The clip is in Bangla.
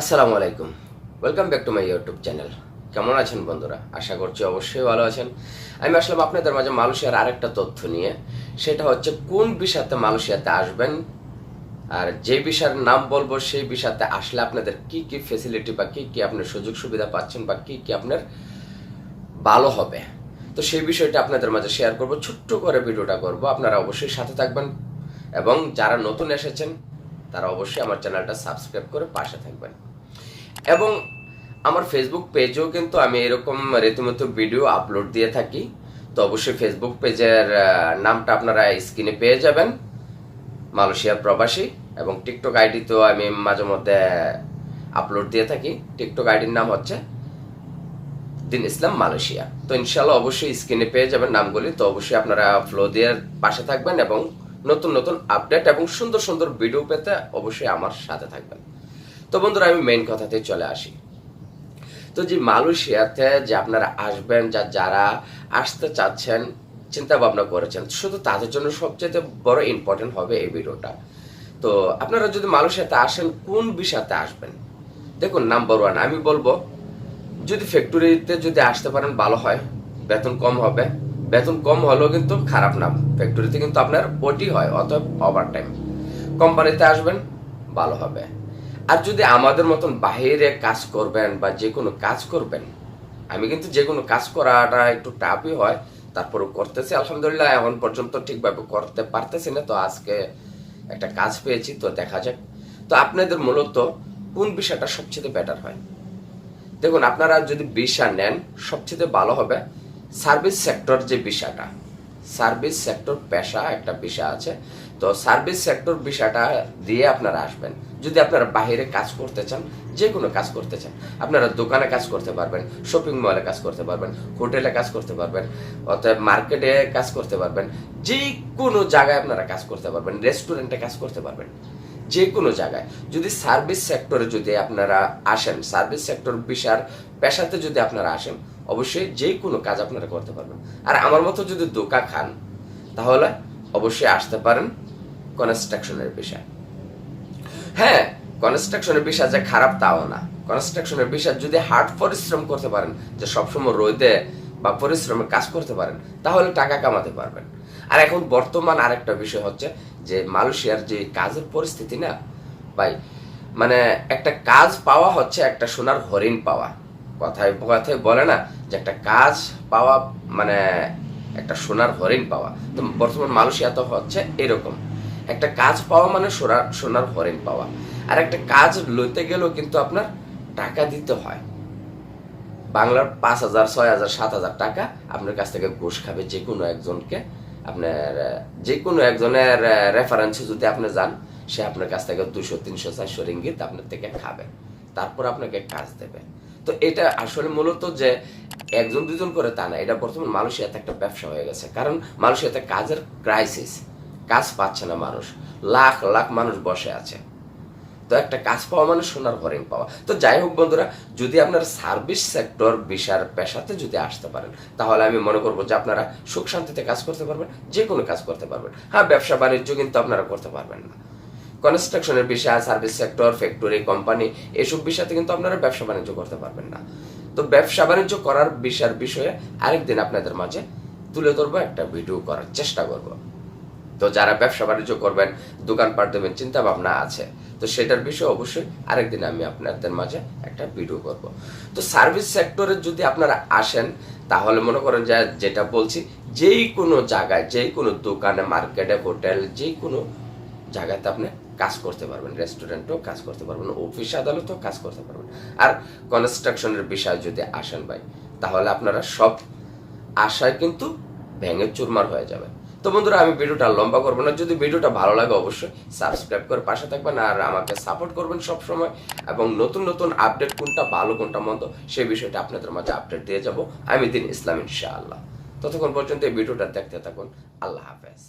আসসালামু আলাইকুম। Welcome back to my YouTube channel কেমন আছেন বন্ধুরা? আশা করছি অবশ্যই ভালো আছেন। আমি আসলাম আপনাদের মাঝে মালয়েশিয়ার আরেকটা তথ্য নিয়ে। সেটা হচ্ছে কোন বিষয়তে মালয়েশিয়াতে আসবেন? আর যে বিষয়ের নাম বলব, সেই বিষয়তে আসলে আপনাদের কি কি ফেসিলিটি বা কি কি আপনার সুযোগ সুবিধা পাচ্ছেন বা কি কি আপনার ভালো হবে। তো সেই বিষয়টা আপনাদের মাঝে শেয়ার করব, ছোট্ট করে ভিডিওটা করব। আপনারা অবশ্যই সাথে থাকবেন এবং যারা নতুন এসেছেন, তারা অবশ্যই আমার চ্যানেলটা সাবস্ক্রাইব করে পাশে থাকবেন। এবং আমার ফেসবুক পেজেও কিন্তু আমি এরকম রীতিমতো ভিডিও আপলোড দিয়ে থাকি। তো অবশ্যই ফেসবুক পেজের নামটা আপনারা স্ক্রিনে পেয়ে যাবেন। মালয়েশিয়ার প্রবাসী এবং টিকটক আইডিতেও আমি মাঝে মধ্যে আপলোড দিয়ে থাকি। টিকটক আইডির নাম হচ্ছে দিন ইসলাম মালয়েশিয়া। তো ইনশাল্লাহ অবশ্যই স্ক্রিনে পেয়ে যাবেন নামগুলি। তো অবশ্যই আপনারা ফ্লো দিয়ে পাশে থাকবেন এবং নতুন নতুন আপডেট এবং সুন্দর সুন্দর ভিডিও পেতে অবশ্যই আমার সাথে থাকবেন। তো বন্ধুরা, আমি মেইন কথাতে চলে আসি। তো যে মালয়েশিয়াতে যে আপনারা আসবেন, যা যারা আসতে চাচ্ছেন চিন্তা ভাবনা করেছেন, শুধু তাদের জন্য সবচেয়ে বড় ইম্পর্টেন্ট হবে এই ভিডিওটা। তো আপনারা যদি মালয়েশিয়াতে আসেন, কোন বিষয়তে আসবেন? দেখুন নাম্বার ওয়ান আমি বলব, যদি ফ্যাক্টরিতে যদি আসতে পারেন, ভালো হয়। বেতন কম হবে। বেতন কম হলেও কিন্তু খারাপ না। ফ্যাক্টরিতে কিন্তু আপনার ওটি হয়, অতএব ওভার টাইম কোম্পানিতে আসবেন, ভালো হবে। আর যদি আমাদের মতন বাহিরে কাজ করবেন বা যে কোনো কাজ করবেন, আমি কিন্তু যে কোনো কাজ করাটা একটু টাফই হয়, তারপরেও করতেছি, আলহামদুলিল্লাহ, এখন পর্যন্ত ঠিকভাবে করতে পারতেছি না, তো আজকে একটা কাজ পেয়েছি, তো দেখা যাক। তো আপনাদের মূলত কোন বিষয়টা সবচেয়ে বেটার হয়? দেখুন, আপনারা যদি ভিসা নেন, সবচেয়ে ভালো হবে সার্ভিস সেক্টর যে বিষয়টা সার্ভিস সেক্টর পেশা একটা বিষয় আছে, তো সার্ভিস সেক্টর বিষয়টা দিয়ে আপনারা আসবেন। যদি আপনারা বাইরে কাজ করতে চান যে কোনো কাজ করতে চান, আপনারা দোকানে কাজ করতে পারবেন শপিং মলে কাজ করতে পারবেন হোটেলে কাজ করতে পারবেন, অতএব মার্কেটে কাজ করতে পারবেন যে কোনো জায়গায় আপনারা কাজ করতে পারবেন রেস্টুরেন্টে কাজ করতে পারবেন যে কোনো জায়গায়। যদি সার্ভিস সেক্টরে যদি আপনারা আসেন সার্ভিস সেক্টর বিষয়ের পেশাতে যদি আপনারা আসেন, অবশ্যই যে কোনো কাজ আপনারা করতে পারবেন। আর আমার মতো যদি দোকা খান, তাহলে অবশ্যই আসতে পারেন কনস্ট্রাকশনের বিষয় হ্যাঁ কনস্ট্রাকশনের বিষয় যে খারাপ তাও না। কনস্ট্রাকশনের বিষয় যদি হার্ড পরিশ্রম করতে পারেন, যে সবসময় রোদে বা পরিশ্রমে কাজ করতে পারেন, তাহলে টাকা কামাতে পারবেন। আর এখন বর্তমান আরেকটা বিষয় হচ্ছে যে মালয়েশিয়ার যে কাজের পরিস্থিতি না, ভাই মানে একটা কাজ পাওয়া হচ্ছে একটা সোনার হরিণ পাওয়া। কথায় কথায় বলে না যে একটা কাজ পাওয়া মানে একটা সোনার হরিণ পাওয়া। তো বর্তমান মালয়েশিয়া তো হচ্ছে এরকম। একটা কাজ পাওয়া মানে সোনার সোনার হরিণ পাওয়া। আর একটা কাজ লইতে গেলেও কিন্তু আপনার টাকা দিতে হয়। বাংলার পাঁচ হাজার, ছয় হাজার, সাত হাজার টাকা আপনার কাছ থেকে ঘুষ খাবে যে কোনো একজনকে। আপনার যে কোনো একজনের রেফারেন্সে যদি আপনি যান, সে আপনার কাছ থেকে দুশো তিনশো, চারশো রিঙ্গিত আপনার থেকে খাবে। তারপর আপনাকে কাজ দেবে। তো এটা আসলে মূলত যে একজন দুজন করে তা না, এটা বর্তমান মালয়েশিয়াতে একটা ব্যবসা হয়ে গেছে। কারণ মালয়েশিয়াতে কাজের ক্রাইসিস কাজ পাচ্ছে না মানুষ। লাখ লাখ মানুষ বসে আছে। তো একটা কাজ পাওয়া মানে সোনার হরিণ পাওয়া। তো যাই হোক বন্ধুরা, যদি আপনার সার্ভিস সেক্টর বিষয়ের পেশাতে যদি আসতে পারেন, তাহলে আমি মনে করব যে আপনারা সুখ শান্তিতে কাজ করতে পারবেন যে কোনো কাজ করতে পারবেন। হ্যাঁ ব্যবসা বাণিজ্য কিন্তু আপনারা করতে পারবেন না। কনস্ট্রাকশনের বিষয় সার্ভিস সেক্টর ফ্যাক্টরি কোম্পানি এসব বিষয়তে কিন্তু আপনারা ব্যবসা বাণিজ্য করতে পারবেন না। তো ব্যবসা বাণিজ্য করার বিষয়ের বিষয়ে আরেকদিন আপনাদের মাঝে তুলে ধরবো, একটা ভিডিও করার চেষ্টা করব। তো যারা ব্যবসা বাণিজ্য করবেন, দোকানপাট দেবেন চিন্তা ভাবনা আছে। তো সেটার বিষয়ে অবশ্যই আরেকদিন আমি আপনাদের মাঝে একটা ভিডিও করব। তো সার্ভিস সেক্টরে যদি আপনারা আসেন, তাহলে মনে করেন যে, যেটা বলছি যেই কোনো জায়গায় যেই কোনো দোকানে মার্কেটে হোটেল যে কোনো জায়গাতে আপনি কাজ করতে পারবেন রেস্টুরেন্টেও কাজ করতে পারবেন অফিস আদালতেও কাজ করতে পারবেন। আর কনস্ট্রাকশনের বিষয়ে যদি আসেন ভাই, তাহলে আপনারা সব আশায় কিন্তু ভেঙে চুরমার হয়ে যাবে তো বন্ধুরা, আমি ভিডিওটা লম্বা করব না। যদি ভিডিওটা ভালো লাগে, অবশ্যই সাবস্ক্রাইব করে পাশে থাকবেন আর আমাকে সাপোর্ট করবেন সব সময় এবং নতুন নতুন আপডেট কোনটা ভালো, কোনটা মন্দ, সেই বিষয়টা আপনাদের মাঝে আপডেট দিয়ে যাব। আমি দিন ইসলাম, ইনশাআল্লাহ। ততক্ষণ পর্যন্ত এই ভিডিওটা দেখতে থাকুন। আল্লাহ হাফেজ।